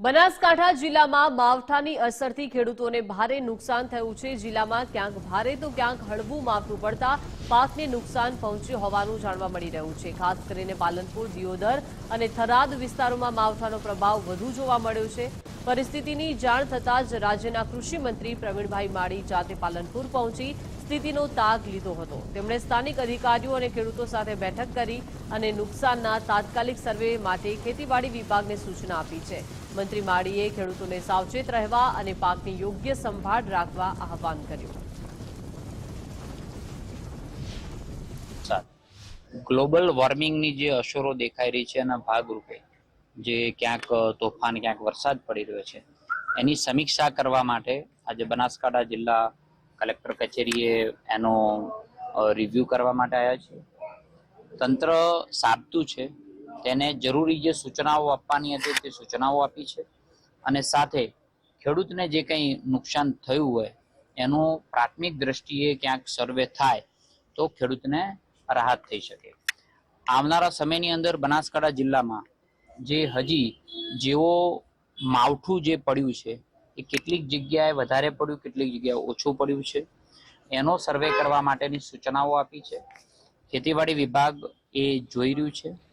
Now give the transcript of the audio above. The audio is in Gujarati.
બનાસકાંઠા જિલ્લામાં માવઠાની અસરથી ખેડૂતોને ભારે નુકસાન થયું છે. જિલ્લામાં ક્યાંક ભારે તો ક્યાંક હળવું માવઠું પડતા પાકને નુકસાન પહોંચ્યું હોવાનું જાણવા મળી રહ્યું છે. ખાસ કરીને પાલનપુર, દિયોદર અને થરાદ વિસ્તારોમાં માવઠાનો પ્રભાવ વધુ જોવા મળ્યો છે. પરિસ્થિતિની જાણ થતાં જ રાજ્યના કૃષિ મંત્રી પ્રવીણભાઈ માળી જાતે પાલનપુર પહોંચી સ્થિતિનો તાગ લીધો હતો. તેમણે સ્થાનિક અધિકારીઓ અને ખેડૂતો સાથે બેઠક કરી અને નુકસાનના તાત્કાલિક સર્વે માટે ખેતીવાડી વિભાગને સૂચના આપી છે. મંત્રી માળીએ ખેડૂતોને સાવચેત રહેવા અને પાકની યોગ્ય સંભાળ રાખવા આહવાન કર્યું. ગ્લોબલ વોર્મિંગની જે અસરો દેખાઈ રહી છે એના ભાગરૂપે જે ક્યાંક તોફાન, ક્યાંક વરસાદ પડી રહ્યો છે. એની સમીક્ષા કરવા માટે આજે બનાસકાંઠા જિલ્લા કલેક્ટર કચેરીએ એનો રિવ્યૂ કરવા માટે આવ્યા છે તંત્ર સાબતું છે. તેને જરૂરી જે સૂચનાઓ આપવાની હતી તે સૂચનાઓ આપી છે. અને સાથે ખેડૂતને જે કંઈ નુકસાન થયું હોય, એનું પ્રાથમિક દ્રષ્ટિએ ક્યાંક સર્વે થાય, તો ખેડૂતને રાહત થઈ શકે. આવનારા સમયની અંદર બનાસકાંઠા જિલ્લામાં જે હજી જેવો માવઠું જે પડ્યું છે, એ કેટલીક જગ્યાએ વધારે પડ્યું, કેટલીક જગ્યાએ ઓછું પડ્યું છે. એનો સર્વે કરવા માટેની સૂચનાઓ આપી છે. ખેતીવાડી વિભાગ એ જોઈ રહ્યું છે.